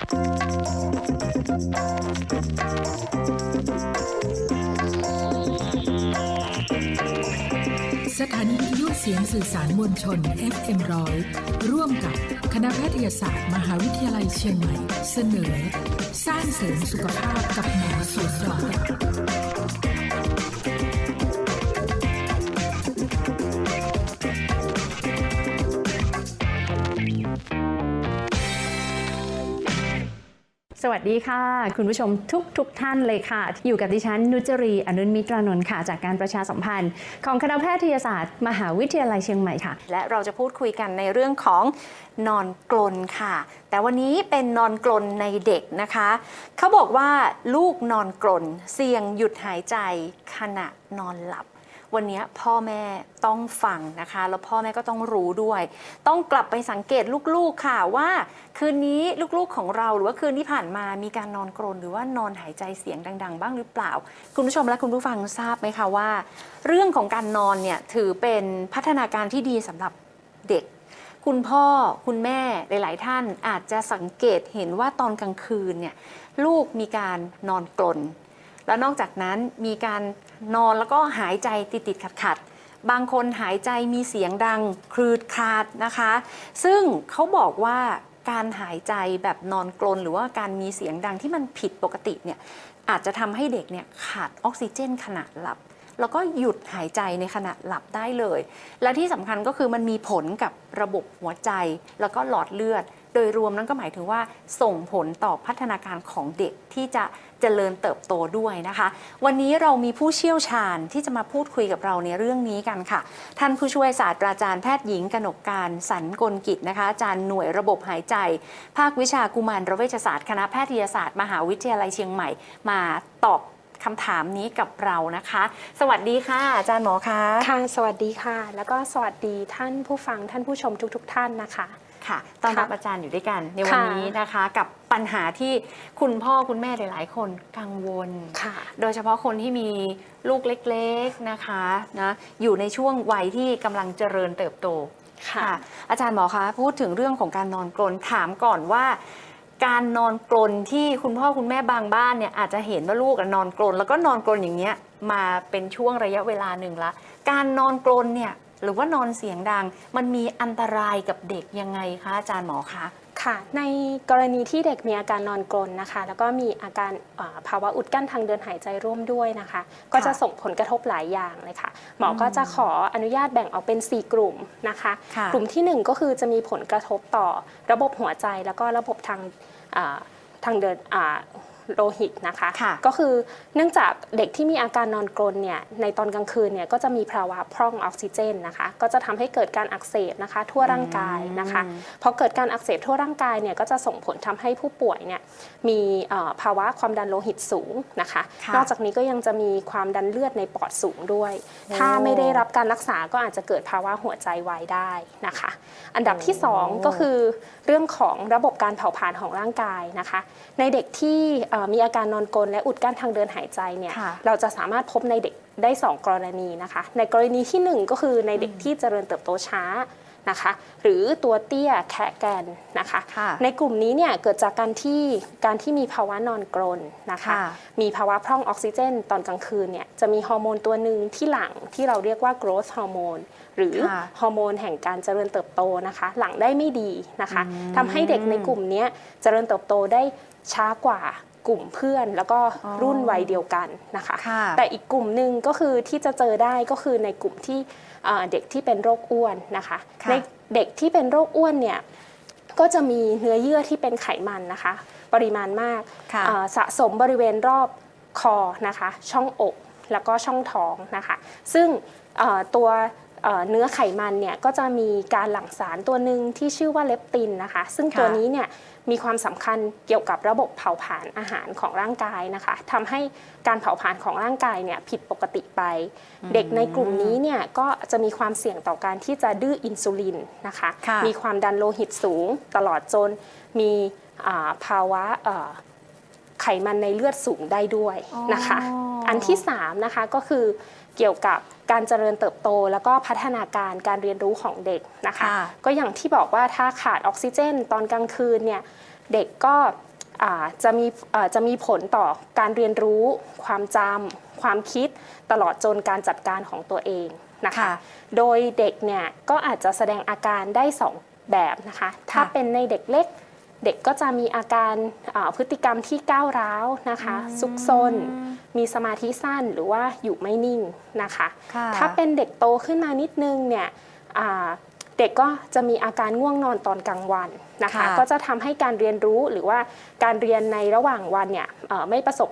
สถานีวิทยุเสียงสื่อสารมวลชน FM ร้อยร่วมกับคณะแพทยศาสตร์ มหาวิทยาลัยเชียงใหม่ เสนอ สร้างเสริมสุขภาพกับหมอเสียสองส วัสดีค่ะ คุณผู้ชมทุกทุกท่านเลยค่ะ อยู่กับดิฉันนุจรีอนุนมิตรานนท์ค่ะจากการประชาสัมพันธ์ ของคณะแพทยศาสตร์ มหาวิทยาลัยเชียงใหม่ค่ะ และเราจะพูดคุยกันในเรื่องของนอนกลนค่ะ แต่วันนี้เป็นนอนกลนในเด็กนะคะ เขาบอกว่าลูกนอนกลนเสี่ยงหยุดหายใจขณะนอนหลับ วันนี้พ่อแม่ต้องฟังนะคะ แล้วพ่อแม่ก็ต้องรู้ด้วย ต้องกลับไปสังเกตลูกๆค่ะว่า คืนนี้ลูกๆของเราหรือว่าคืนที่ผ่านมามีการนอนกรนหรือว่านอนหายใจเสียงดัง ๆ บ้างหรือเปล่า คุณผู้ชมและคุณผู้ฟังทราบไหมคะว่า เรื่องของการนอนเนี่ยถือเป็นพัฒนาการที่ดีสำหรับเด็กคุณพ่อคุณแม่หลาย ๆ ท่านอาจจะสังเกตเห็นว่าตอนกลางคืนเนี่ยลูกมีการนอนกลน แล้วนอกจากนั้นมีการนอนแล้วก็หายใจติดติดขัดขัดๆบางคนหายใจมีเสียงดังคลืดคลาดนะคะ ซึ่งเขาบอกว่าการหายใจแบบนอนกลนหรือว่าการมีเสียงดังที่มันผิดปกติเนี่ยอาจจะทำให้เด็กเนี่ยขาดออกซิเจนขณะหลับ แล้วก็หยุดหายใจในขณะหลับได้เลย และที่สำคัญก็คือมันมีผลกับระบบหัวใจ แล้วก็หลอดเลือด โดยรวมนั้นก็หมายถึงว่าส่งผลต่อพัฒนาการของเด็กที่จะ จริญเติบโตด้วยนะคะ วันนี้เรามีผู้เชี่ยวชาญที่จะมาพูดคุยกับเราในเรื่องนี้กันค่ะ ท่านผู้ช่วยศาสตราจารย์แพทย์หญิงกนกการสันกลกิจนะคะอาจารย์หน่วยระบบหายใจ ภาควิชากุมารเวชศาสตร์ คณะแพทยศาสตร์ มหาวิทยาลัยเชียงใหม่ มาตอบคำถามนี้กับเรานะคะ สวัสดีค่ะ อาจารย์หมอคะค่ะสวัสดีค่ะ แล้วก็สวัสดีท่านผู้ฟังท่านผู้ชมทุก ๆ ท่านนะคะ ค่ะตอนรับค่ะอาจารย์อยู่ด้วยกัน ในวันค่ะนี้นะคะ กับปัญหาที่คุณพ่อคุณแม่หลาย ๆ คนกังวลค่ะโดยเฉพาะคนที่มีลูกเล็ก ๆ นะคะนะอยู่ในช่วงวัยที่กำลังเจริญเติบโตค่ะ อาจารย์หมอคะพูดถึงเรื่องของการนอนกรนถามก่อนว่า การนอนกรนที่คุณพ่อคุณแม่บางบ้านเนี่ยอาจจะเห็นว่าลูกอะนอนกรนแล้วก็นอนกรนอย่างเงี้ยมาเป็นช่วงระยะเวลาหนึ่งละ การนอนกรนเนี่ย หรือว่านอนเสียงดัง มันมีอันตรายกับเด็กยังไงคะอาจารย์หมอคะค่ะ ในกรณีที่เด็กมีอาการนอนกรนนะคะ แล้วก็มีอาการอ่าภาวะอุดกั้นทางเดินหายใจร่วมด้วยนะคะ ก็จะส่งผลกระทบหลายอย่างเลยค่ะ หมอก็จะขออนุญาตแบ่งออกเป็น 4 กลุ่มนะคะค่ะกลุ่มที่ 1 ก็คือจะมีผลกระทบต่อระบบหัวใจแล้วก็ระบบทางอ่าทางเดินอ่า โลหิตนะคะค่ะก็คือเนื่องจากเด็กที่มีอาการนอนกรนเนี่ยในตอนกลางคืนเนี่ยก็จะมีภาวะพร่องออกซิเจนนะคะ ก็จะทำให้เกิดการอักเสบนะคะ ทั่วร่างกายนะคะอืมพอเกิดการอักเสบทั่วร่างกายเนี่ยก็จะส่งผลทำให้ผู้ป่วยเนี่ยมีเอ่อภาวะความดันโลหิตสูงนะคะค่ะนอกจากนี้ก็ยังจะมีความดันเลือดในปอดสูงด้วยโอ้ถ้าไม่ได้รับการรักษาก็อาจจะเกิดภาวะหัวใจวายได้นะคะ อันดับที่โอ้2ก็คือเรื่องของระบบการเผาผลาญของร่างกายนะคะ ในเด็กที่เอ่อมีอาการนอนกรนและอุดกั้นทางเดินหายใจเนี่ยค่ะเราจะสามารถพบในเด็กได้ 2 กรณีนะคะ ในกรณีทีหนึ่1 ก็คือในเด็กที่เจริญเติบโตช้านะคะหรือตัวเตี้ยแคะแกนนะคะค่ะในกลุ่มนี้เนี่ยเกิดจากการที่การที่มีภาวะนอนกรนนะคะค่ะมีภาวะพร่องออกซิเจน ตอนกลางคืนเนี่ยจะมีฮอร์โมนตัวหนึ่งที่หลั่งที่เราเรียกว่า growth hormone หรือค่ะฮอร์โมนแห่งการเจริญเติบโตนะคะ หลั่งได้ไม่ดีนะคะอืมทำให้เด็กในกลุ่มเนี้ยเจริญเติบโตได้ช้ากว่า กลุ่มเพื่อนแล้วก็อ๋อรุ่นวัยเดียวกันนะคะค่ะแต่อีกกลุ่มหนึ่งก็คือที่จะเจอได้ก็คือในกลุ่มที่เอ่อเด็กที่เป็นโรคอ้วนนะคะค่ะในเด็กที่เป็นโรคอ้วนเนี่ยก็จะมีเนื้อเยื่อที่เป็นไขมันนะคะ ปริมาณมากค่ะเอ่อสะสมบริเวณรอบคอนะคะ ช่องอกแล้วก็ช่องท้องนะคะ ซึ่งเอ่อตัวเอ่อเนื้อไขมันเนี่ยก็จะมีการหลั่งสารตัวหนึ่งที่ชื่อว่าเลปตินนะคะ ซึ่งตัวค่ะนี้เนี่ย มีความสำคัญเกี่ยวกับระบบเผาผลาญอาหารของร่างกายนะคะทำให้การเผาผลาญของร่างกายเนี่ยผิดปกติไป เด็กในกลุ่มนี้เนี่ยก็จะมีความเสี่ยงต่อการที่จะดื้ออินซูลินนะคะค่ะมีความดันโลหิตสูงตลอดจนมีอ่าภาวะเอ่อไขมันในเลือดสูงได้ด้วยนะคะอ๋ออัอันที่3นะคะก็คือ เกี่ยวกับการเจริญเติบโต แล้วก็พัฒนาการการเรียนรู้ของเด็กนะคะค่ะก็อย่างที่บอกว่าถ้าขาดออกซิเจน ตอนกลางคืนเนี่ยเด็กก็อ่าจะมีเอ่อจะมีผลต่อการเรียนรู้ ความจำความคิดตลอดจนการจัดการของตัวเองนะคะค่ะโดยเด็กเนี่ยก็อาจจะแสดงอาการได้ 2 แบบนะคะ ถ้าเป็นในเด็กเล็ก เด็กก็จะมีอาการอ่าพฤติกรรมที่ก้าวร้าวนะคะซุกซนมีสมาธิสั้นหรือว่าอยู่ไม่นิ่งนะคะค่ะถ้าเป็นเด็กโตขึ้นมานิดนึงเนี่ยอ่าเด็กก็จะมีอาการง่วงนอนตอนกลางวันนะคะค่ะก็จะทำให้การเรียนรู้หรือว่าการเรียนในระหว่างวันเนี่ยเอ่อไม่ประสบ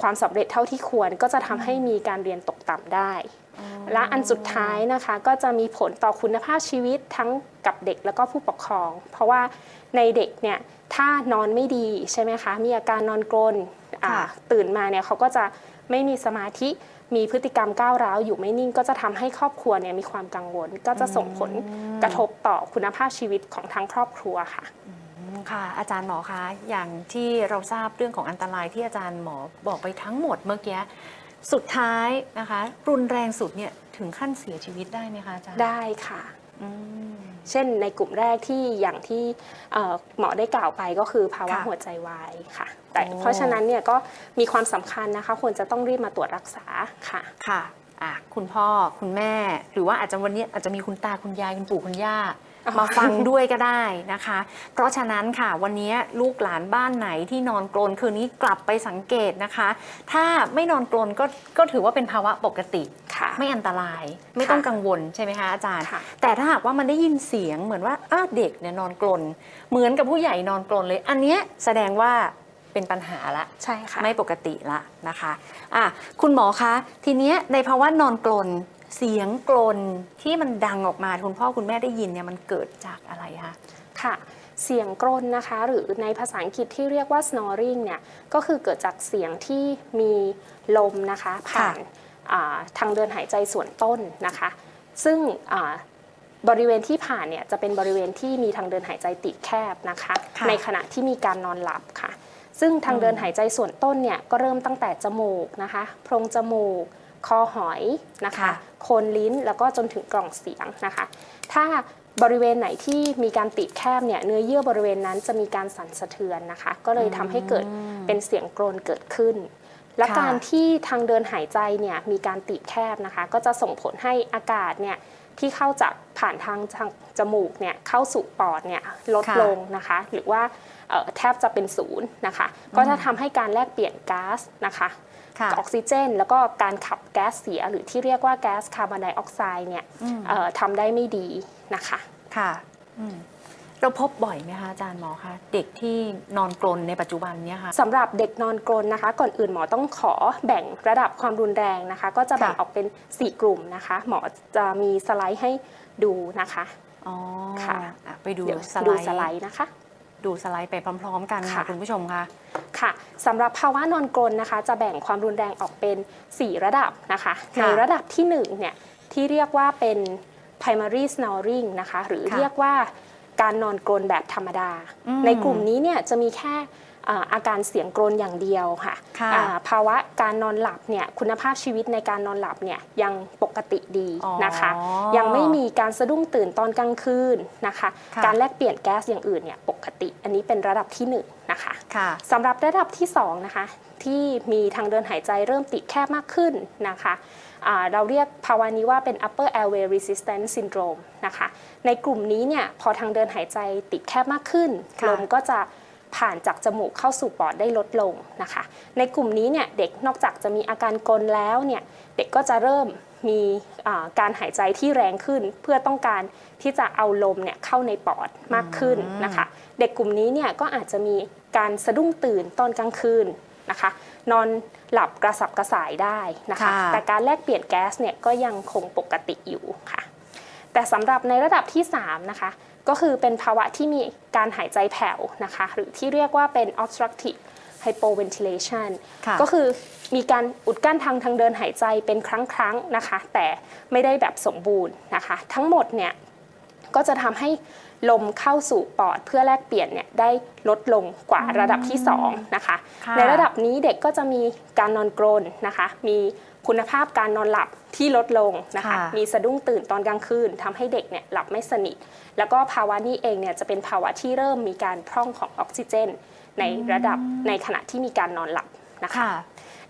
ความสำเร็จเท่าที่ควร ก็จะทำให้มีการเรียนตกต่ำได้ และอันสุดท้ายนะคะก็จะมีผลต่อคุณภาพชีวิตทั้งกับเด็กแล้วก็ผู้ปกครอง เพราะว่าในเด็กเนี่ยถ้านอนไม่ดีใช่ไหมคะ มีอาการนอนกรนอ่าค่ะตื่นมาเนี่ยเขาก็จะไม่มีสมาธิมีพฤติกรรมก้าวร้าวอยู่ไม่นิ่งก็จะทำให้ครอบครัวเนี่ยมีความกังวล ก็จะส่งผลกระทบต่อคุณภาพชีวิตของทั้งครอบครัวค่ะอืมค่ะ อาจารย์หมอคะอย่างที่เราทราบเรื่องของอันตรายที่อาจารย์หมอบอกไปทั้งหมดเมื่อกี้ สุดท้ายนะคะ รุนแรงสุดเนี่ยถึงขั้นเสียชีวิตได้ไหมคะอาจารย์ได้ค่ะ อืม เช่นในกลุ่มแรกที่อย่างที่เอ่อหมอได้กล่าวไปก็คือภาวะค่ะหัวใจวายค่ะ แต่โอ้ เพราะฉะนั้นเนี่ยก็มีความสำคัญนะคะ ควรจะต้องรีบมาตรวจรักษาค่ะ ค่ะอะ คุณพ่อคุณแม่ หรือว่าอาจจะวันนี้อาจจะมีคุณตาคุณยายคุณปู่คุณย่าอ๋อ มาฟังด้วยก็ได้นะคะ เพราะฉะนั้นค่ะวันนี้ลูกหลานบ้านไหนที่นอนกรนคืนนี้กลับไปสังเกตนะคะ ถ้าไม่นอนกรนก็ก็ถือว่าเป็นภาวะปกติค่ะไม่อันตรายไม่ต้องกังวลใช่ไหมคะอาจารย์ค่ะแต่ถ้าหากว่ามันได้ยินเสียงเหมือนว่าอ้าเด็กเนี่ยนอนกรนเหมือนกับผู้ใหญ่นอนกรนเลย อันเนี้ยแสดงว่าเป็นปัญหาละใช่ค่ะไม่ปกติละนะคะอะคุณหมอคะ ทีเนี้ยในภาวะนอนกรน เสียงกรนที่มันดังออกมาคุณพ่อคุณแม่ได้ยินเนี่ยมันเกิดจากอะไรคะค่ะ เสียงกรนนะคะ หรือในภาษาอังกฤษที่เรียกว่า snoring เนี่ยก็คือเกิดจากเสียงที่มีลมนะคะ ผ่านอ่าทางเดินหายใจส่วนต้นนะคะ ซึ่งอ่าบริเวณที่ผ่านเนี่ยจะเป็นบริเวณที่มีทางเดินหายใจติดแคบนะคะค่ะในขณะที่มีการนอนหลับค่ะ ซึ่งทางเดินหายใจส่วนต้นเนี่ยก็เริ่มตั้งแต่จมูกนะคะ โพรงจมูก คอหอยนะคะค่ะ โคนลิ้น แล้วก็จนถึงกล่องเสียงนะคะ ถ้าบริเวณไหนที่มีการติดแคบเนี่ยเนื้อเยื่อบริเวณนั้นจะมีการสั่นสะเทือนนะคะ ก็เลยทำให้เกิดเป็นเสียงกรนเกิดขึ้น และการที่ทางเดินหายใจเนี่ยมีการติดแคบนะคะ ก็จะส่งผลให้อากาศเนี่ยที่เข้าจากผ่านทางทางจมูกเนี่ยเข้าสู่ปอดเนี่ยลดลงนะคะ หรือว่าแทบจะเป็นศูนย์นะคะ ก็จะทำให้การแลกเปลี่ยนก๊าซนะคะ ออกซิเจน แล้วก็การขับแก๊สเสียหรือที่เรียกว่าแก๊สคาร์บอนไดออกไซด์เนี่ยอืมเอ่อทำได้ไม่ดีนะคะค่ะอืมเราพบบ่อยไหมคะอาจารย์หมอคะเด็กที่นอนกรนในปัจจุบันเนี่ยค่ะสำหรับเด็กนอนกรนนะคะ ก่อนอื่นหมอต้องขอแบ่งระดับความรุนแรงนะคะ ก็จะแบ่งค่ะออกเป็น 4 กลุ่มนะคะ หมอจะมีสไลด์ให้ดูนะคะอ๋อค่ะอะไปดูเดี๋ยวสดูไลสไลด์ด์นะคะ ดูสไลด์ไปพร้อมๆ กันค่ะค่ะ คุณผู้ชมค่ะ ค่ะสำหรับภาวะนอนกรนนะคะ จะแบ่งความรุนแรงออกเป็น 4 ระดับนะคะค่ะในระดับที่1เนี่ยที่เรียกว่าเป็น primary snoring นะคะ หรือค่ะเรียกว่าการนอนกรนแบบธรรมดา อืม ในกลุ่มนี้เนี่ยจะมีแค่ อ่าอาการเสียงกรนอย่างเดียวค่ะค่ะอ่าภาวะการนอนหลับเนี่ยคุณภาพชีวิตในการนอนหลับเนี่ยยังปกติดีอ๋อนะคะ ยังไม่มีการสะดุ้งตื่นตอนกลางคืนนะคะค่ะการแลกเปลี่ยนแก๊สอย่างอื่นเนี่ยปกติ อันนี้เป็นระดับที่หนึ่งนะคะค่ะสำหรับระดับที่2นะคะที่มีทางเดินหายใจเริ่มติดแคบมากขึ้นนะคะอ่าเราเรียกภาวะนี้ว่าเป็น upper airway resistance syndrome นะคะ ในกลุ่มนี้เนี่ยพอทางเดินหายใจติดแคบมากขึ้นค่ะลมก็จะ ผ่านจากจมูกเข้าสู่ปอดได้ลดลงนะคะ ในกลุ่มนี้เนี่ยเด็กนอกจากจะมีอาการกลนแล้วเนี่ยเด็กก็จะเริ่มมีอ่าการหายใจที่แรงขึ้น เพื่อต้องการที่จะเอาลมเนี่ยเข้าในปอดมากขึ้นนะคะ เด็กกลุ่มนี้เนี่ยก็อาจจะมีการสะดุ้งตื่นตอนกลางคืนนะคะ นอนหลับกระสับกระส่ายได้นะคะค่ะแต่การแลกเปลี่ยนแก๊สเนี่ยก็ยังคงปกติอยู่ค่ะ แต่สำหรับในระดับที่ 3 นะคะ ก็คือเป็นภาวะที่มีการหายใจแผ่วนะคะ หรือที่เรียกว่าเป็น obstructive hypoventilation ค่ะก็คือมีการอุดกั้นทางทางเดินหายใจเป็นครั้งๆนะคะ แต่ไม่ได้แบบสมบูรณ์นะคะ ทั้งหมดเนี่ยก็จะทำให้ลมเข้าสู่ปอดเพื่อแลกเปลี่ยนเนี่ยได้ลดลงกว่าระดับที่2นะคะค่ะในระดับนี้เด็กก็จะมีการนอนกรนนะคะ มี คุณภาพการนอนหลับที่ลดลงนะคะ ค่ะ มีสะดุ้งตื่นตอนกลางคืนทำให้เด็กเนี่ยหลับไม่สนิท แล้วก็ภาวะนี้เองเนี่ยจะเป็นภาวะที่เริ่มมีการพร่องของออกซิเจน ในระดับในขณะที่มีการนอนหลับนะคะ ค่ะ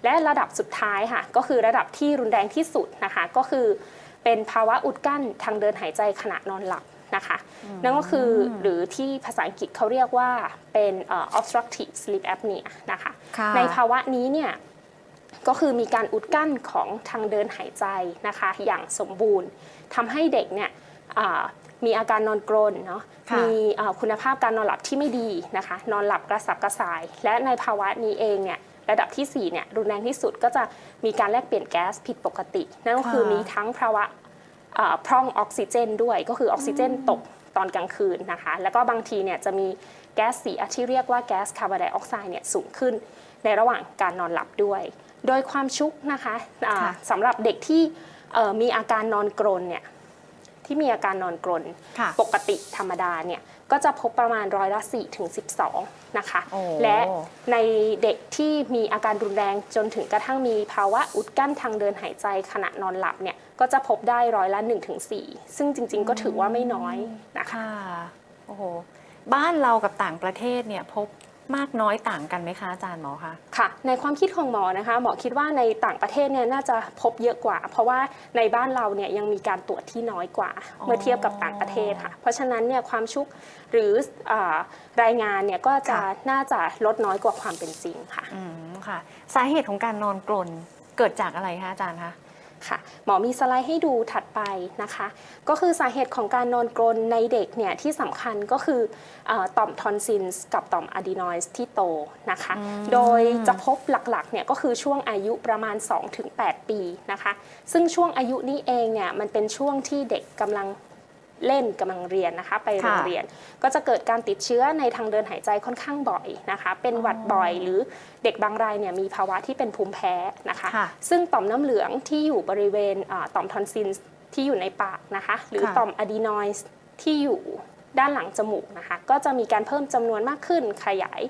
และระดับสุดท้ายค่ะก็คือระดับที่รุนแรงที่สุดนะคะ ก็คือเป็นภาวะอุดกั้นทางเดินหายใจขณะนอนหลับนะคะ นั่นก็คือหรือที่ภาษาอังกฤษเขาเรียกว่าเป็นเอ่อ obstructive sleep apnea นะคะ ค่ะ ในภาวะนี้เนี่ย ก็คือมีการอุดกั้นของทางเดินหายใจนะคะอย่างสมบูรณ์ทำให้เด็กเนี่ยอ่ามีอาการนอนกรนเนาะค่ะมีเอ่อคุณภาพการนอนหลับที่ไม่ดีนะคะ นอนหลับกระสับกระส่าย และในภาวะนี้เองเนี่ยระดับที่4เนี่ยรุนแรงที่สุดก็จะมีการแลกเปลี่ยนแก๊สผิดปกติ นั่นก็คือค่ะมีทั้งภาวะเอ่อพร่องออกซิเจนด้วยก็คือออกซิเจนตกตอนกลางคืนนะคะ แล้วก็บางทีเนี่ยจะมีแก๊สเสียที่เรียกว่าแก๊สคาร์บอนไดออกไซด์เนี่ยสูงขึ้นในระหว่างการนอนหลับด้วย โดยความชุกนะคะอ่าค่ะสำหรับเด็กที่เอ่อมีอาการนอนกรนเนี่ยที่มีอาการนอนกรนค่ะปกติธรรมดาเนี่ยก็จะพบประมาณร้อยละ4ถึง12 นะคะโอ้และในเด็กที่มีอาการรุนแรงจนถึงกระทั่งมีภาวะอุดกั้นทางเดินหายใจขณะนอนหลับเนี่ยก็จะพบได้ร้อยละ1ถึง4ซึ่งจริง ๆ ก็ถือว่าไม่น้อยนะคะค่ะโอ้โหบ้านเรากับต่างประเทศเนี่ยพบ มากน้อยต่างกันไหมคะอาจารย์หมอคะค่ะ ในความคิดของหมอนะคะ หมอคิดว่าในต่างประเทศเนี่ยน่าจะพบเยอะกว่า เพราะว่าในบ้านเราเนี่ยยังมีการตรวจที่น้อยกว่าอ๋อเมื่อเทียบกับต่างประเทศค่ะ เพราะฉะนั้นเนี่ยความชุกหรืออารายงานเนี่ยก็จะค่ะน่าจะลดน้อยกว่าความเป็นจริงค่ะอืมค่ะ สาเหตุของการนอนกรนเกิดจากอะไรคะอาจารย์คะ ค่ะหมอมีสไลด์ให้ดูถัดไปนะคะ ก็คือสาเหตุของการนอนกรนในเด็กเนี่ยที่สำคัญก็คือเออต่อมทอนซิลส์กับต่อมอะดีนอยส์ที่โตนะคะอืมโดยจะพบหลักๆเนี่ยก็คือช่วงอายุประมาณ 2-8 ปีนะคะ ซึ่งช่วงอายุนี้เองเนี่ยมันเป็นช่วงที่เด็กกำลัง เล่นกำลังเรียนนะคะ ไปโรงเรียน ก็จะเกิดการติดเชื้อในทางเดินหายใจค่อนข้างบ่อยนะคะ เป็นหวัดบ่อยหรือเด็กบางรายเนี่ยมีภาวะที่เป็นภูมิแพ้นะคะค่ะซึ่งต่อมน้ำเหลืองที่อยู่บริเวณอ่าต่อมทอนซิลที่อยู่ในปากนะคะ หรือค่ะต่อมอะดีนอยส์ที่อยู่ด้านหลังจมูกนะคะ ก็จะมีการเพิ่มจำนวนมากขึ้นขยาย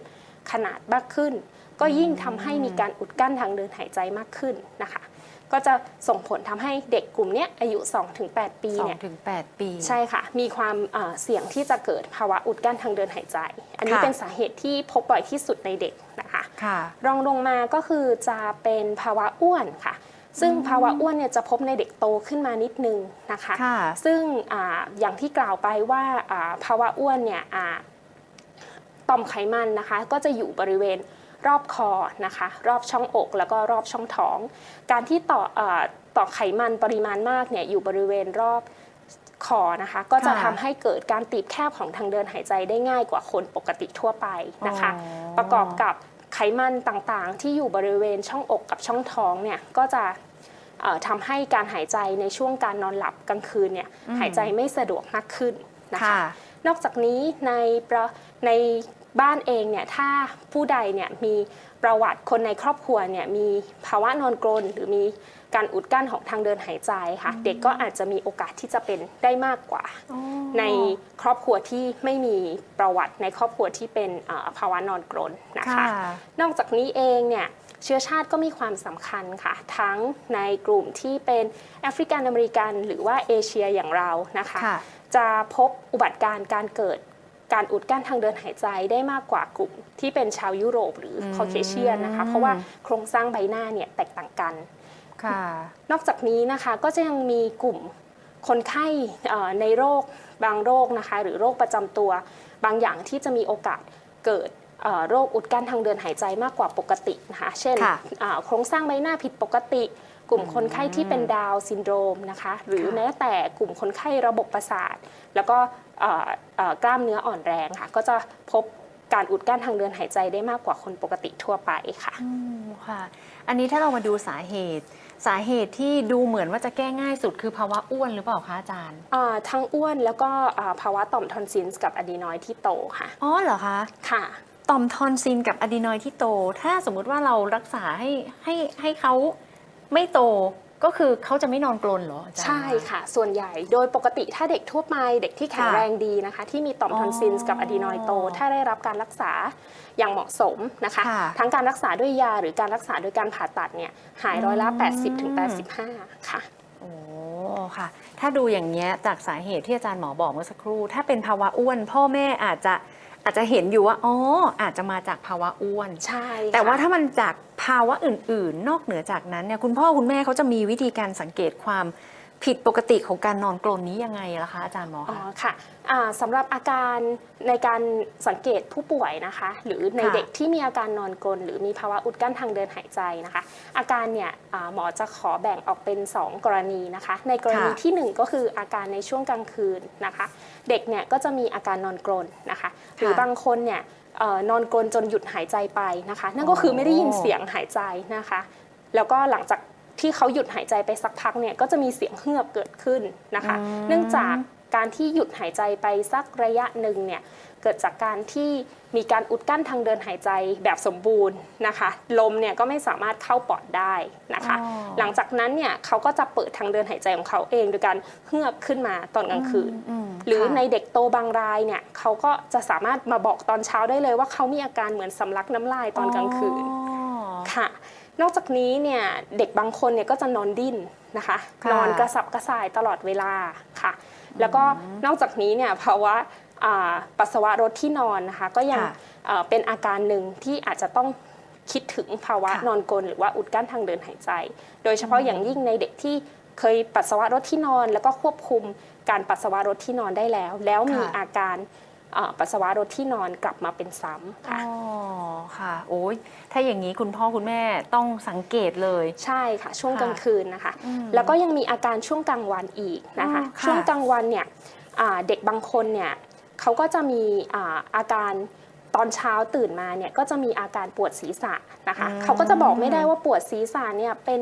ขนาดมากขึ้น ก็ยิ่งทำให้มีการอุดกั้นทางเดินหายใจมากขึ้นนะคะ ก็จะส่งผลทำให้เด็กกลุ่มเนี้ยอายุ 2-8 ปีสองเนี่ยถึงแปดปี ใช่ค่ะ มีความเอ่อเสี่ยงที่จะเกิดภาวะอุดกั้นทางเดินหายใจ อันนี้ค่ะเป็นสาเหตุที่พบบ่อยที่สุดในเด็กนะคะค่ะรองลงมาก็คือจะเป็นภาวะอ้วนค่ะซึ่งภาวะอ้วนเนี่ยจะพบในเด็กโตขึ้นมานิดนึงนะคะค่ะซึ่งอาอย่างที่กล่าวไปว่าอ่าภาวะอ้วนเนี่ยอ่าต่อมไขมันนะคะ ก็จะอยู่บริเวณ รอบคอนะคะ รอบช่องอก แล้วก็รอบช่องท้อง การที่ต่อเออต่อไขมันปริมาณมากเนี่ยอยู่บริเวณรอบคอนะคะก็จะค่ะทำให้เกิดการตีบแคบของทางเดินหายใจได้ง่ายกว่าคนปกติทั่วไปนะคะอ๋อประกอบกับไขมันต่างๆ ที่อยู่บริเวณช่องอกกับช่องท้องเนี่ยก็จะเอ่อทำให้การหายใจในช่วงการนอนหลับกลางคืนเนี่ยอืมหายใจไม่สะดวกมากขึ้นนะคะค่ะนอกจากนี้ในประในบ้านเองเนี่ยถ้าผู้ใดเนี่ยมีประวัติคนในครอบครัวเนี่ยมีภาวะนอนกรนหรือมีการอุดกั้นของทางเดินหายใจค่ะ เด็กก็อาจจะมีโอกาสที่จะเป็นได้มากกว่า ในครอบครัวที่ไม่มีประวัติในครอบครัวที่เป็นเอ่อภาวะนอนกรนนะคะค่ะนอกจากนี้เองเนี่ยเชื้อชาติก็มีความสำคัญค่ะ ทั้งในกลุ่มที่เป็นแอฟริกันอเมริกัน หรือว่าเอเชียอย่างเรานะคะค่ะจะพบอุบัติการณ์การเกิด การอุดกั้นทางเดินหายใจได้มากกว่ากลุ่มที่เป็นชาวยุโรปหรืออมคอเคเชียนนะคะ เพราะว่าโครงสร้างใบหน้าเนี่ยแตกต่างกันค่ะนอกจากนี้นะคะก็จะยังมีกลุ่มคนไข้เอ่อในโรคบางโรคนะคะ หรือโรคประจำตัวบางอย่างที่จะมีโอกาสเกิดเอ่อ โรคอุดกั้นทางเดินหายใจมากกว่าปกตินะคะ เช่นค่ะอ่าโครงสร้างใบหน้าผิดปกติ กลุ่มคนไข้ที่เป็นดาวน์ซินโดรมนะคะ หรือค่ะแม้แต่กลุ่มคนไข้ระบบประสาท แล้วก็เอ่อเอ่อกล้ามเนื้ออ่อนแรงค่ะ ก็จะพบการอุดกั้นทางเดินหายใจได้มากกว่าคนปกติทั่วไปค่ะอืมค่ะ อันนี้ถ้าเรามาดูสาเหตุ สาเหตุที่ดูเหมือนว่าจะแก้ง่ายสุดคือภาวะอ้วนหรือเปล่าคะอาจารย์อ่าทั้งอ้วนแล้วก็อ่าภาวะต่อมทอนซิลส์กับอะดีนอยด์ที่โตค่ะ อ๋อเหรอคะ ค่ะ ต่อมทอนซิลกับอะดีนอยด์ที่โต ถ้าสมมุติว่าเรารักษาให้ให้ให้เขาไม่โตก็คือเขาจะไม่นอนกรนเหรออาจารย์ ใช่ค่ะ ส่วนใหญ่โดยปกติถ้าเด็กทั่วไปเด็กที่แข็งค่ะแรงดีนะคะ ที่มีต่อมอ๋อทอนซิลส์กับอะดีนอยด์โต ถ้าได้รับการรักษาอย่างเหมาะสมนะคะ ค่ะทั้งการรักษาด้วยยาหรือการรักษาโดยการผ่าตัดเนี่ยหายร้อยละ80-85ถึง85 ค่ะ โอ้ค่ะ ถ้าดูอย่างเงี้ยจากสาเหตุที่อาจารย์หมอบอกเมื่อสักครู่ ถ้าเป็นภาวะอ้วน พ่อแม่อาจจะ อาจจะเห็นอยู่ว่าอ๋ออาจจะมาจากภาวะอ้วน ใช่แต่ว่าค่ะ ถ้ามันจากภาวะอื่น ๆ นอกเหนือจากนั้นเนี่ยคุณพ่อคุณแม่เขาจะมีวิธีการสังเกตความ ผิดปกติของการนอนกรนนี้ยังไงล่ะคะอาจารย์หมออ๋อคะ ค่ะอ่าสำหรับอาการในการสังเกตผู้ป่วยนะคะ หรือในค่ะเด็กที่มีอาการนอนกรนหรือมีภาวะอุดกั้นทางเดินหายใจนะคะ อาการเนี่ยอ่าหมอจะขอแบ่งออกเป็น 2 กรณีนะคะ ในกรณีค่ะ ทีหนึ่1 ก็คืออาการในช่วงกลางคืนนะคะ เด็กเนี่ยก็จะมีอาการนอนกรนนะคะ หรือบางคนเนี่ยเอ่อนอนกรนจนหยุดหายใจไปนะคะ นั่นก็คือไม่ได้ยินเสียงหายใจนะคะ แล้วก็หลังจาก ที่เขาหยุดหายใจไปสักพักเนี่ยก็จะมีเสียงเฮือกเกิดขึ้นนะคะอืมเนื่องจากการที่หยุดหายใจไปสักระยะหนึ่งเนี่ยเกิดจากการที่มีการอุดกั้นทางเดินหายใจแบบสมบูรณ์นะคะ ลมเนี่ยก็ไม่สามารถเข้าปอดได้นะคะอ๋อหลังจากนั้นเนี่ยเขาก็จะเปิดทางเดินหายใจของเขาเอง โดยการเฮือกขึ้นมาตอนกลางคืนมหรือค่ะในเด็กโตบางรายเนี่ยเขาก็จะสามารถมาบอกตอนเช้าได้เลยว่าเขามีอาการเหมือนสำลักน้ำลายตอนกลางคืนอ๋อค่ะ นอกจากนี้เนี่ยเด็กบางคนเนี่ยก็จะนอนดิ้นนะคะ ค่ะ นอนกระสับกระส่ายตลอดเวลาค่ะ แล้วก็นอกจากนี้เนี่ยภาวะอ่าปัสสาวะรถที่นอนนะคะ ก็ยังค่ะเอ่อเป็นอาการหนึ่งที่อาจจะต้องคิดถึงภาวะค่ะ นอนกรนหรือว่าอุดกั้นทางเดินหายใจ โดยเฉพาะอย่างยิ่งในเด็กที่เคยปัสสาวะรถที่นอน แล้วก็ควบคุมการปัสสาวะรถที่นอนได้แล้ว แล้วมีค่ะอาการเอ่อ ปัสสาวะรถที่นอนกลับมาเป็นซ้ำค่ะอ๋อค่ะ โอ้ยถ้าอย่างนี้คุณพ่อคุณแม่ต้องสังเกตเลย ใช่ค่ะ ช่วงค่ะกลางคืนนะคะอืมแล้วก็ยังมีอาการช่วงกลางวันอีกนะคะอ๋อค่ะช่วงกลางวันเนี่ยอ่าเด็กบางคนเนี่ยเขาก็จะมีอาอาการตอนเช้าตื่นมาเนี่ยก็จะมีอาการปวดศีรษะนะคะอืมเขาก็จะบอกไม่ได้ว่าปวดศีรษะเนี่ยเป็น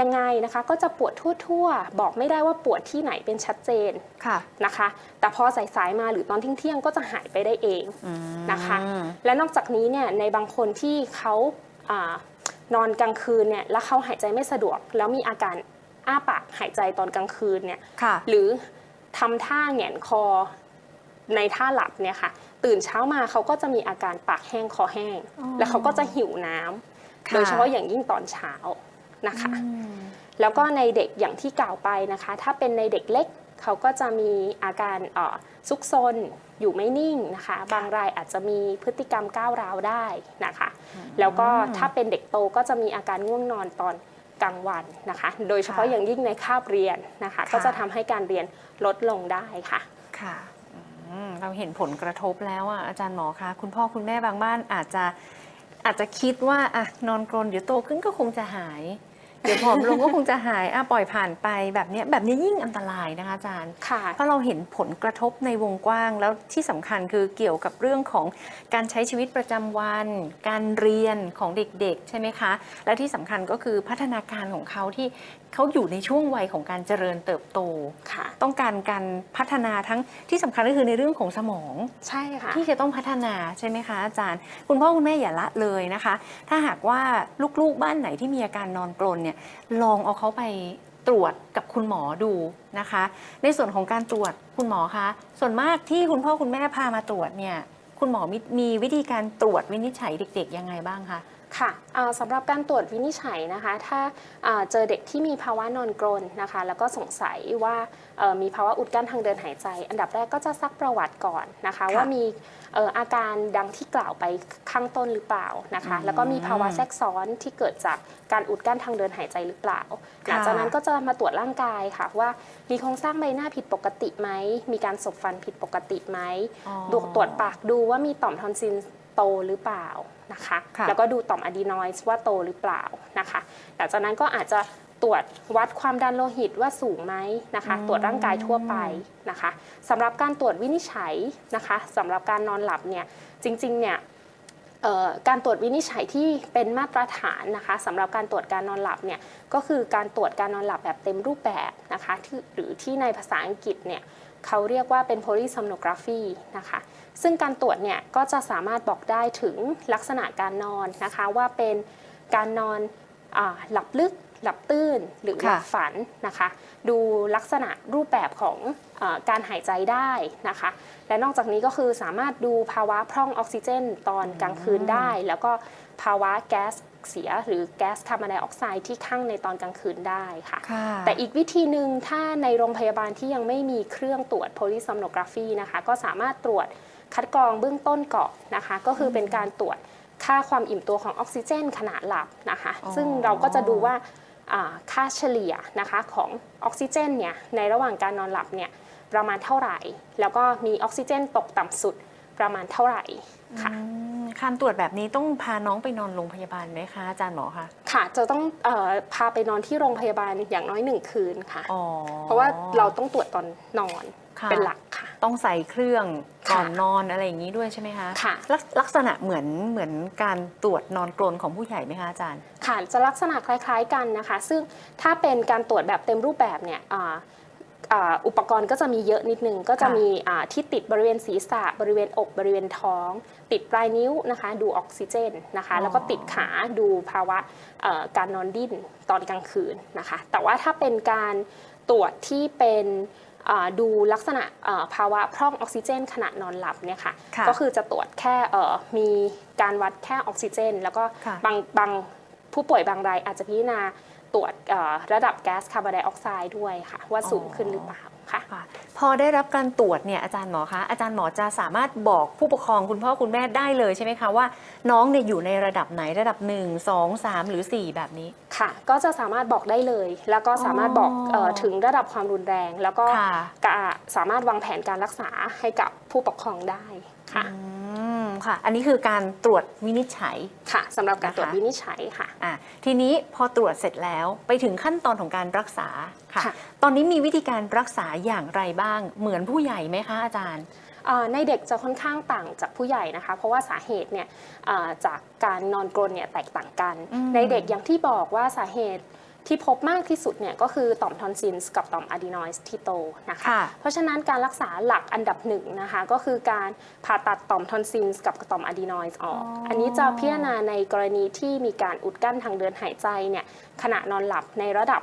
ยังไงนะคะก็จะปวดทั่วๆ บอกไม่ได้ว่าปวดที่ไหนเป็นชัดเจนค่ะนะคะ แต่พอสายๆมาหรือตอนเที่ยงๆก็จะหายไปได้เองอืมนะคะ และนอกจากนี้เนี่ยในบางคนที่เขาอานอนกลางคืนเนี่ยแล้วเขาหายใจไม่สะดวก แล้วมีอาการอ้าปากหายใจตอนกลางคืนเนี่ยค่ะหรือทำท่าแหงนคอในท่าหลับเนี่ยค่ะ ตื่นเช้ามาเขาก็จะมีอาการปากแห้งคอแห้งอ๋อแล้วเขาก็จะหิวน้ำค่ะโดยเฉพาะอย่างยิ่งตอนเช้า นะคะอืมแล้วก็ในเด็กอย่างที่กล่าวไปนะคะ ถ้าเป็นในเด็กเล็กเขาก็จะมีอาการเอ่อซุกซนอยู่ไม่นิ่งนะคะ บางรายอาจจะมีพฤติกรรมก้าวร้าวได้นะคะ แล้วก็ถ้าเป็นเด็กโตก็จะมีอาการง่วงนอนตอนกลางวันนะคะ โดยเฉพาะค่ะอย่างยิ่งในคาบเรียนนะคะค่ะก็จะทำให้การเรียนลดลงได้ค่ะค่ะอืมเราเห็นผลกระทบแล้วอะอาจารย์หมอคะคุณพ่อคุณแม่บางบ้านอาจจะอาจจะคิดว่าอะนอนกรนเดี๋ยวโตขึ้นก็คงจะหาย เดี๋ยวผอมลงก็คงจะหายอะปล่อยผ่านไปแบบเนี้ยแบบนี้ยิ่งอันตรายนะคะอาจารย์ ค่ะ เพราะเราเห็นผลกระทบในวงกว้าง แล้วที่สำคัญคือเกี่ยวกับเรื่องของการใช้ชีวิตประจำวัน การเรียนของเด็กๆ ใช่ไหมคะ และที่สำคัญก็คือพัฒนาการของเขาที่เขาอยู่ในช่วงวัยของการเจริญเติบโตค่ะ ต้องการการพัฒนาทั้งที่สำคัญก็คือในเรื่องของสมองใช่ค่ะที่จะต้องพัฒนาใช่ไหมคะอาจารย์ คุณพ่อคุณแม่อย่าละเลยนะคะ ถ้าหากว่าลูกๆบ้านไหนที่มีอาการนอนกรนเนี่ยลองเอาเขาไปตรวจกับคุณหมอดูนะคะ ในส่วนของการตรวจคุณหมอคะส่วนมากที่คุณพ่อคุณแม่พามาตรวจเนี่ยคุณหมอมีมีวิธีการตรวจวินิจฉัยเด็ก ๆ ยังไงบ้างคะ ค่ะอ่าสำหรับการตรวจวินิจฉัยนะคะ ถ้าอ่าเจอเด็กที่มีภาวะนอนกรนนะคะ แล้วก็สงสัยว่าเอ่อมีภาวะอุดกั้นทางเดินหายใจ อันดับแรกก็จะซักประวัติก่อนนะคะค่ะว่ามีเอ่ออาการดังที่กล่าวไปข้างต้นหรือเปล่านะคะอืมแล้วก็มีภาวะแทรกซ้อนที่เกิดจากการอุดกั้นทางเดินหายใจหรือเปล่า หลังจากนั้นก็จะมาตรวจร่างกายค่ะว่ามีโครงสร้างใบหน้าผิดปกติไหม มีการสบฟันผิดปกติไหมอ๋อดูตรวจปากดูว่ามีต่อมทอนซิล โตหรือเปล่านะคะค่ะแล้วก็ดูต่อมอะดีนอยด์ว่าโตหรือเปล่านะคะหลังจากนั้นก็อาจจะตรวจวัดความดันโลหิตว่าสูงไหมนะคะ ตรวจร่างกายทั่วไปนะคะสำหรับการตรวจวินิจฉัยนะคะสำหรับการนอนหลับเนี่ยจริงๆเนี่ยเอ่อการตรวจวินิจฉัยที่เป็นมาตรฐานนะคะสำหรับการตรวจการนอนหลับเนี่ยก็คือการตรวจการนอนหลับแบบเต็มรูปแบบนะคะที่หรือที่ในภาษาอังกฤษเนี่ยเขาเรียกว่าเป็น polysomnography นะคะ ซึ่งการตรวจเนี่ยก็จะสามารถบอกได้ถึงลักษณะการนอนนะคะว่าเป็นการนอนอาหลับลึก หลับตื้นหรือหค่ะลับฝันนะคะ ดูลักษณะรูปแบบของอาการหายใจได้นะคะ และนอกจากนี้ก็คือสามารถดูภาวะพร่องออกซิเจนตอนกลางคืนได้ แล้วก็ภาวะแก๊สเสียหรือแก๊สคาร์บอนไดออกไซด์ที่ข้างในตอนกลางคืนได้ค่ะค่ะแต่อีกวิธีหนึ่งถ้าในโรงพยาบาลที่ยังไม่มีเครื่องตรวจ polysomnography นะคะ ก็สามารถตรวจ คัดกรองเบื้องต้นก่อนนะคะ ก็คือเป็นการตรวจค่าความอิ่มตัวของออกซิเจนขณะหลับนะคะอ๋อซึ่งเราก็จะดูว่าอ่าค่าเฉลี่ยนะคะของออกซิเจนเนี่ยในระหว่างการนอนหลับเนี่ยประมาณเท่าไหร่ แล้วก็มีออกซิเจนตกต่ำสุดประมาณเท่าไหร่ค่ะอืมการตรวจแบบนี้ต้องพาน้องไปนอนโรงพยาบาลไหมคะอาจารย์หมอคะค่ะ จะต้องเออพาไปนอนที่โรงพยาบาลอย่างน้อยหนึ่งคืนค่ะอ๋อเพราะว่าเราต้องตรวจตอนนอน ค่ะ เป็นหลักค่ะ ต้องใส่เครื่องค่ะก่อนนอนอะไรอย่างนี้ด้วยใช่ไหมคะค่ะ ลักลักษณะเหมือนเหมือนการตรวจนอนกรนของผู้ใหญ่ไหมคะอาจารย์ ค่ะจะลักษณะคล้าย ๆกันนะคะ ซึ่งถ้าเป็นการตรวจแบบเต็มรูปแบบเนี่ยอ่าอ่าอุปกรณ์ก็จะมีเยอะนิดนึง ก็จะค่ะมีอ่าที่ติดบริเวณศีรษะ บริเวณอกบริเวณท้อง ติดปลายนิ้วนะคะ ดูออกซิเจนนะคะแล้วก็ติดขาดูภาวะเอ่อการนอนดิ้นตอนกลางคืนนะคะ แต่ว่าถ้าเป็นการตรวจที่เป็นอ่า ดูลักษณะเอ่อภาวะพร่องออกซิเจน ขณะนอนหลับเนี่ยค่ะค่ะก็คือจะตรวจแค่เอ่อมีการวัดแค่ออกซิเจน แล้วก็ค่ะบางบางผู้ป่วยบางรายอาจจะพิจารณาตรวจเอ่อระดับแก๊สคาร์บอนไดออกไซด์ด้วยค่ะว่าสูงขึ้นหรือเปล่า ค่ะค่ะ พอได้รับการตรวจเนี่ยอาจารย์หมอคะอาจารย์หมอจะสามารถบอกผู้ปกครองคุณพ่อคุณแม่ได้เลยใช่ไหมคะว่าน้องเนี่ยอยู่ในระดับไหนระดับ 1 2 3 หรือ 4 แบบนี้ ค่ะ ก็จะสามารถบอกได้เลย แล้วก็สามารถบอกอ๋อเออถึงระดับความรุนแรง แล้วก็ค่ะ กะสามารถวางแผนการรักษาให้กับผู้ปกครองได้ ค่ะ อืมค่ะ อันนี้คือการตรวจวินิจฉัย ค่ะสำหรับการนะคะตรวจวินิจฉัยค่ะ อะทีนี้พอตรวจเสร็จแล้วไปถึงขั้นตอนของการรักษาค่ะ ค่ะ ตอนนี้มีวิธีการรักษาอย่างไรบ้าง เหมือนผู้ใหญ่ไหมคะอาจารย์ เอ่อในเด็กจะค่อนข้างต่างจากผู้ใหญ่นะคะ เพราะว่าสาเหตุเนี่ยเอ่อจากการนอนกรนเนี่ยแตกต่างกัน อืมในเด็กอย่างที่บอกว่าสาเหตุ ที่พบมากที่สุดเนี่ยก็คือต่อมทอนซิลส์กับต่อมอะดีนอยส์ที่โตนะคะค่ะเพราะฉะนั้นการรักษาหลักอันดับหนึ่งนะคะก็คือการผ่าตัดต่อมทอนซิลส์กับต่อมอะดีนอยส์ออกอ๋ออัอันนี้จะพิจารณาในกรณีที่มีการอุดกั้นทางเดินหายใจเนี่ยขณะนอนหลับในระดับ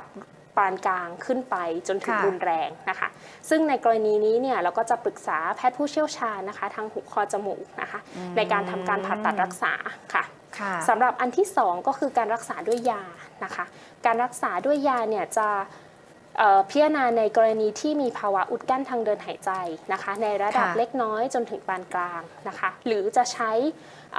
ปานกลางขึ้นไปจนถึงค่ะรุนแรงนะคะ ซึ่งในกรณีนี้เนี่ยเราก็จะปรึกษาแพทย์ผู้เชี่ยวชาญนะคะทางหูคอจมูกนะคะ ในการทำการผ่าตัดรักษาค่ะค่ะสำหรับอันที่ 2 ก็คือการรักษาด้วยยา นะคะ การรักษาด้วยยาเนี่ยจะเอ่อพิจารณาในกรณีที่มีภาวะอุดกั้นทางเดินหายใจนะคะ ในระดับค่ะเล็กน้อยจนถึงปานกลางนะคะ หรือจะใช้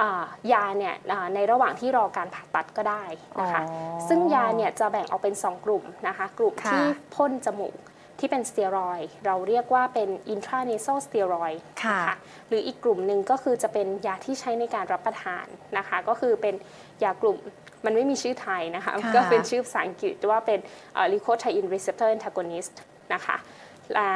อ่ายาเนี่ยอ่าในระหว่างที่รอการผ่าตัดก็ได้นะคะอ๋อซึ่งยาเนี่ยจะแบ่งออกเป็น 2 กลุ่มนะคะ กลุ่มค่ะที่พ่นจมูกที่เป็นสเตียรอยด์เราเรียกว่าเป็น intranasal steroid ค่ะนะคะหรืออีกกลุ่มหนึ่งก็คือจะเป็นยาที่ใช้ในการรับประทานนะคะ ก็คือเป็นยากลุ่ม มันไม่มีชื่อไทยนะคะค่ะก็เป็นชื่อภาษาอังกฤษว่าเป็น l e u c o t r i e n receptor antagonist นะคะอ่า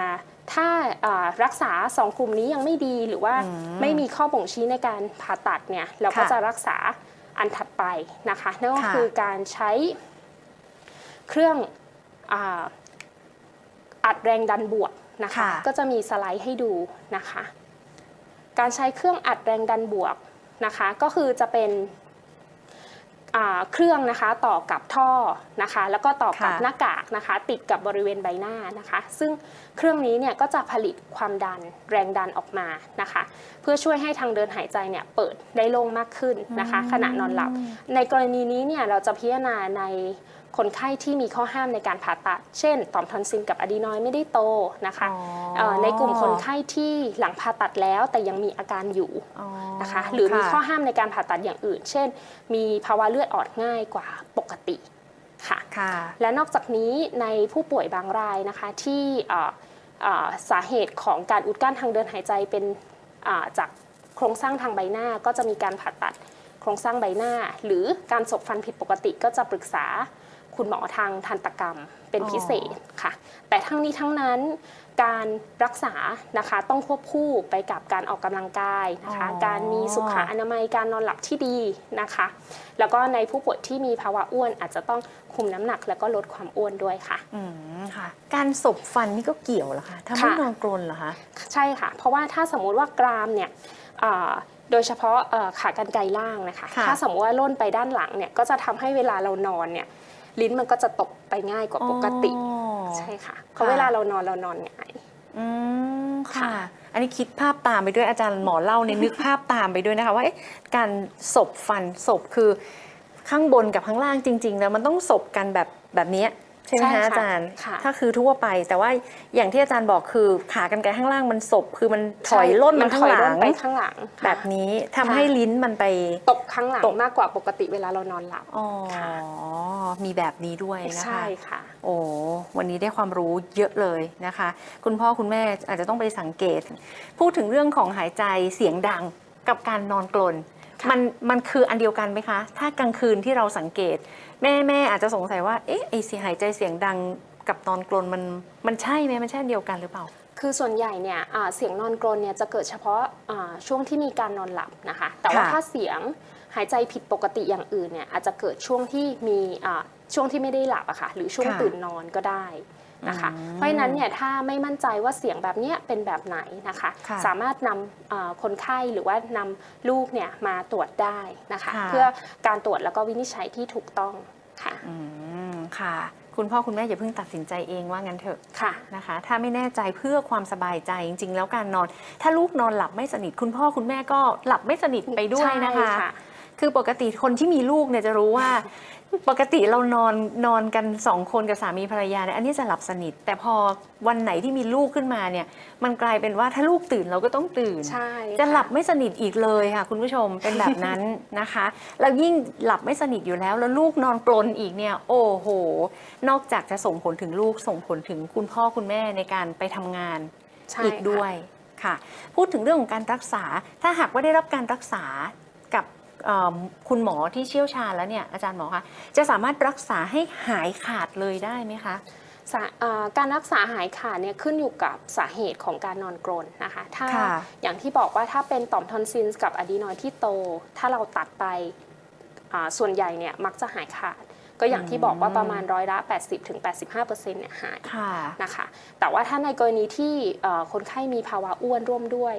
ถ้าอ่ารักษา 2 กลุ่มนี้ยังไม่ดีหรือว่าไม่มีข้อบ่งชี้ในการผ่าตัดเนี่ยเราก็ค่ะจะรักษาอันถัดไปนะคะนั่นก็ค่ะคือการใช้เครื่องอาอัดแรงดันบวกนะคะค่ะก็จะมีสไลด์ให้ดูนะคะ การใช้เครื่องอัดแรงดันบวกนะคะ ก็คือจะเป็นอ่า เครื่องนะคะต่อกับท่อนะคะ แล้วก็ต่อกับค่ะหน้ากากนะคะ ติดกับบริเวณใบหน้านะคะ ซึ่งเครื่องนี้เนี่ยก็จะผลิตความดันแรงดันออกมานะคะ เพื่อช่วยให้ทางเดินหายใจเนี่ยเปิดได้โล่งมากขึ้นนะคะ ขณะนอนหลับ ในกรณีนี้เนี่ยเราจะพิจารณาใน คนไข้ที่มีข้อห้ามในการผ่าตัด เช่น ต่อมทอนซิลกับอะดีนอยด์ไม่ได้โตนะคะอ๋อเอ่อในกลุ่มคนไข้ที่หลังผ่าตัดแล้วแต่ยังมีอาการอยู่อ๋อนะคะหรือมีค่ะข้อห้ามในการผ่าตัดอย่างอื่น เช่น มีภาวะเลือดออดง่ายกว่าปกติค่ะค่ะและนอกจากนี้ในผู้ป่วยบางรายนะคะที่เอ่อเอ่อสาเหตุของการอุดกั้นทางเดินหายใจเป็นอ่าจากโครงสร้างทางใบหน้าก็จะมีการผ่าตัดโครงสร้างใบหน้า หรือการสบฟันผิดปกติก็จะปรึกษา คุณหมอทางทันตกรรมเป็นพิเศษค่ะ แต่ทั้งนี้ทั้งนั้นการรักษานะคะต้องควบคู่ไปกับการออกกำลังกายนะคะอ๋อการมีสุขอนามัยการนอนหลับที่ดีนะคะ แล้วก็ในผู้ป่วยที่มีภาวะอ้วนอาจจะต้องคุมน้ำหนัก แล้วก็ลดความอ้วนด้วยค่ะอืมค่ะ การสบฟันนี่ก็เกี่ยวเหรอคะทำให้ค่ะนอนกรนเหรอคะใช่ค่ะ เพราะว่าถ้าสมมุติว่ากรามเนี่ยอ่าโดยเฉพาะเอ่อขากรรไกรล่างนะคะค่ะถ้าสมมติว่าล่นไปด้านหลังเนี่ยก็จะทำให้เวลาเรานอนเนี่ย ลิ้นมันก็จะตกไปง่ายกว่าปกติอ๋อใช่ค่ะเพราะค่ะเวลาเรานอนเรานอนหงาย อืมค่ะ ค่ะ อันนี้คิดภาพตามไปด้วยอาจารย์หมอเล่าเนี่ยนึกภาพตามไปด้วยนะคะว่าเอ๊ะการศพฟันศพคือ ข้างบนกับข้างล่างจริง ๆ แล้วมันต้องศพกันแบบแบบเนี้ย ใช่ไหมใช่คะค่ะอาจารย์ค่ะถ้าคือทั่วไป แต่ว่าอย่างที่อาจารย์บอกคือขากรรไกรข้างล่างมันศพคือมันถอยล่นมัมาข้าถงอยหลัร่นงไปข้างหลังค่ะแบบนี้ทำค่ะให้ลิ้นมันไปตกข้างหลังตกมากกว่าปกติเวลาเรานอนหลับอ๋อค่ะมีแบบนี้ด้วยนะคะใช่ค่ะ โอ้วันนี้ได้ความรู้เยอะเลยนะคะ คุณพ่อคุณแม่อาจจะต้องไปสังเกต พูดถึงเรื่องของหายใจเสียงดังกับการนอนกลนค่ะ มันมันคืออันเดียวกันไหมคะ ถ้ากลางคืนที่เราสังเกต แม่แม่อาจจะสงสัยว่าเอ๊ะไอเสียงหายใจเสียงดังกับนอนกลนมันมันใช่ไหมมันใช่อันเดียวกันหรือเปล่า คือส่วนใหญ่เนี่ยอ่าเสียงนอนกรนเนี่ยจะเกิดเฉพาะอ่าช่วงที่มีการนอนหลับนะคะ แต่ว่าค่ะถ้าเสียงหายใจผิดปกติอย่างอื่นเนี่ยอาจจะเกิดช่วงที่มีอ่าช่วงที่ไม่ได้หลับอะค่ะหรือช่วงค่ะตื่นนอนก็ได้ นะคะอืมเพราะฉะนั้นเนี่ยถ้าไม่มั่นใจว่าเสียงแบบเนี้ยเป็นแบบไหนนะคะค่ะสามารถนำอ่าคนไข้หรือว่านำลูกเนี่ยมาตรวจได้นะคะค่ะเพื่อการตรวจแล้วก็วินิจฉัยที่ถูกต้องค่ะอืมค่ะ คุณพ่อคุณแม่อย่าเพิ่งตัดสินใจเองว่างั้นเถอะค่ะนะคะ ถ้าไม่แน่ใจเพื่อความสบายใจจริง ๆ แล้วการนอน ถ้าลูกนอนหลับไม่สนิท คุณพ่อคุณแม่ก็หลับไม่สนิทไปด้วยนะคะใช่ค่ะคือปกติคนที่มีลูกเนี่ยจะรู้ว่า ปกติเรานอนนอนกันสองคนกับสามีภรรยาเนี่ยอันนี้จะหลับสนิท แต่พอวันไหนที่มีลูกขึ้นมาเนี่ย มันกลายเป็นว่าถ้าลูกตื่นเราก็ต้องตื่น ใช่จะหลับค่ไม่สนิทอีกเลยค่ะ คุณผู้ชมเป็นแบบนั้นนะคะ แล้วยิ่งหลับไม่สนิทอยู่แล้ว แล้วลูกนอนกลนอีกเนี่ย โอ้โห นอกจากจะส่งผลถึงลูกส่งผลถึงคุณพ่อคุณแม่ในการไปทำงานใช่อีกค่ะด้วยค่ะ พูดถึงเรื่องของการรักษาถ้าหากว่าได้รับการรักษากับ เอ่อคุณหมอที่เชี่ยวชาญแล้วเนี่ยอาจารย์หมอคะจะสามารถรักษาให้หายขาดเลยได้ไหมคะ สาอ่าการรักษาหายขาดเนี่ยขึ้นอยู่กับสาเหตุของการนอนกรนนะคะ ถ้าค่ะ อย่างที่บอกว่าถ้าเป็นต่อมทอนซิลส์กับอะดีนอยด์ที่โต ถ้าเราตัดไปอ่าส่วนใหญ่เนี่ยมักจะหายขาด ก็อย่างที่บอกว่าประมาณร้อยละ 80-85%เนี่ยหายค่ะนะคะ แต่ว่าถ้าในกรณีที่เอ่อคนไข้มีภาวะอ้วนร่วมด้วย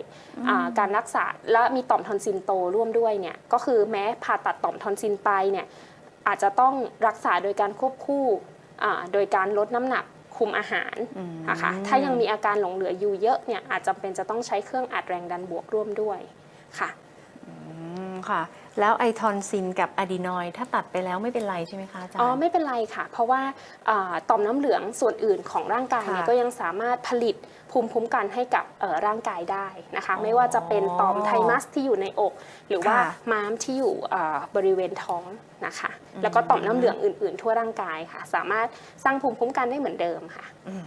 อ่าการรักษาและมีต่อมทอนซิลโตร่วมด้วยเนี่ยก็คือแม้ผ่าตัดต่อมทอนซิลไปเนี่ยอาจจะต้องรักษาโดยการควบคู่อ่าโดยการลดน้ำหนักคุมอาหารอืมนะคะถ้ายังมีอาการหลงเหลืออยู่เยอะเนี่ยอาจจะเป็นจะต้องใช้เครื่องอัดแรงดันบวกร่วมด้วยค่ะอืม ค่ะ แล้วไอทอนซินกับอะดีนอยด์ถ้าตัดไปแล้วไม่เป็นไรใช่ไหมคะอาจารย์ อ๋อไม่เป็นไรค่ะ เพราะว่าอ่าต่อมน้ำเหลืองส่วนอื่นของร่างกายเนี่ยค่ะก็ยังสามารถผลิตภูมิคุ้มกันให้กับเอ่อร่างกายได้นะคะ อ๋อไม่ว่าจะเป็นต่อมไทมัสที่อยู่ในอก หรือว่าค่ะม้ามที่อยู่อ่าบริเวณท้องนะคะ อืม แล้วก็ต่อมน้ำเหลืองอื่น ๆ ทั่วร่างกายค่ะ สามารถสร้างภูมิคุ้มกันได้เหมือนเดิมค่ะ อืม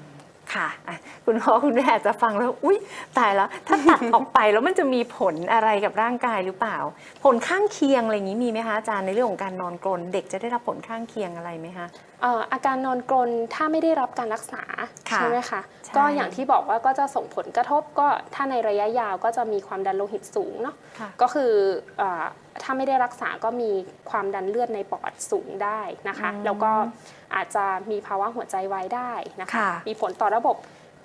ค่ะอะ คุณพ่อคุณแม่อาจจะฟังแล้ว อุ๊ย ตายแล้ว ถ้าตัดออกไปแล้วมันจะมีผลอะไรกับร่างกายหรือเปล่า ผลข้างเคียงอะไรอย่างนี้มีไหมคะอาจารย์ในเรื่องของการนอนกรนเด็กจะได้รับผลข้างเคียงอะไรไหมคะ เอ่ออาการนอนกรนถ้าไม่ได้รับการรักษาค่ะใช่ไหมคะใช่ ก็อย่างที่บอกว่าก็จะส่งผลกระทบก็ถ้าในระยะยาวก็จะมีความดันโลหิตสูงเนาะค่ะ ก็คือเออถ้าไม่ได้รักษาก็มีความดันเลือดในปอดสูงได้นะคะ อืม แล้วก็อาจจะมีภาวะหัวใจวายได้นะคะ ค่ะ มีผลต่อระบบ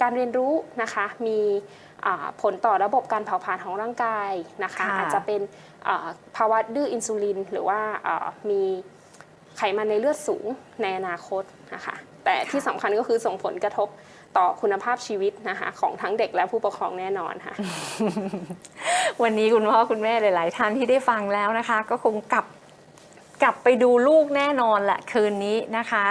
การเรียนรู้นะคะ มีอ่าผลต่อระบบการเผาผลาญของร่างกายนะคะ ค่ะอาจจะเป็นอ่าภาวะดื้ออินซูลิน หรือว่าอ่ามี ไขมันในเลือดสูงในอนาคตนะคะ แต่ที่สำคัญก็คือส่งผลกระทบต่อคุณภาพชีวิตนะคะของทั้งเด็กและผู้ปกครองแน่นอนค่ะ วันนี้คุณพ่อคุณแม่หลาย ๆ ท่านที่ได้ฟังแล้วนะคะ ก็คงกลับกลับไปดูลูกแน่นอนแหละคืนนี้นะคะ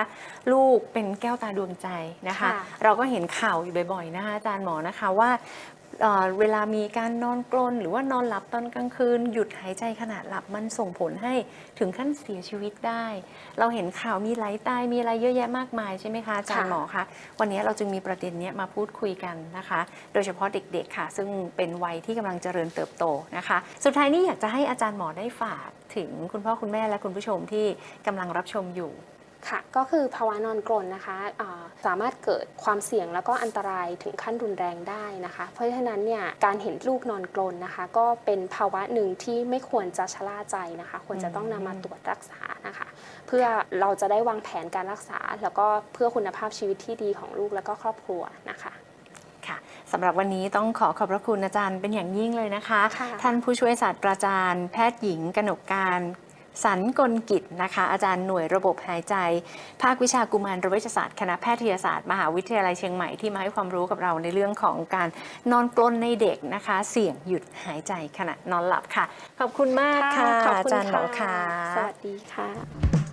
ลูกเป็นแก้วตาดวงใจนะคะค่ะเราก็เห็นข่าวอยู่บ่อยๆนะคะอาจารย์หมอนะคะว่า เวลามีการนอนกรนหรือว่านอนหลับตอนกลางคืน หยุดหายใจขณะหลับมันส่งผลให้ถึงขั้นเสียชีวิตได้ เราเห็นข่าวมีไหลตายมีอะไรเยอะแยะมากมายใช่ไหมคะอาจารย์หมอคะวันนี้เราจึงมีประเด็นนี้มาพูดคุยกันนะคะ โดยเฉพาะเด็กๆค่ะ ซึ่งเป็นวัยที่กำลังเจริญเติบโตนะคะ สุดท้ายนี้อยากจะให้อาจารย์หมอได้ฝากถึงคุณพ่อคุณแม่และคุณผู้ชมที่กำลังรับชมอยู่ ค่ะ ก็คือภาวะนอนกรนนะคะอ่าสามารถเกิดความเสี่ยงแล้วก็อันตรายถึงขั้นรุนแรงได้นะคะ เพราะฉะนั้นเนี่ยการเห็นลูกนอนกรนนะคะ ก็เป็นภาวะหนึ่งที่ไม่ควรจะชะล่าใจนะคะ ควรจะต้องนำมาตรวจรักษานะคะ เพื่อเราจะได้วางแผนการรักษา แล้วก็เพื่อคุณภาพชีวิตที่ดีของลูกและก็ครอบครัวนะคะค่ะสำหรับวันนี้ต้องขอขอบพระคุณอาจารย์เป็นอย่างยิ่งเลยนะคะค่ะท่านผู้ช่วยศาสตราจารย์ แพทย์หญิง กนกการ สันกลกิจนะคะ อาจารย์หน่วยระบบหายใจ ภาควิชากุมารเวชศาสตร์คณะแพทยศาสตร์มหาวิทยาลัยเชียงใหม่ที่มาให้ความรู้กับเราในเรื่องของการนอนกลนในเด็กนะคะ เสี่ยงหยุดหายใจขณะนอนหลับค่ะ ขอบคุณมากค่ะขอบอาคุณจารย์หมอค่ะ สวัสดีค่ะ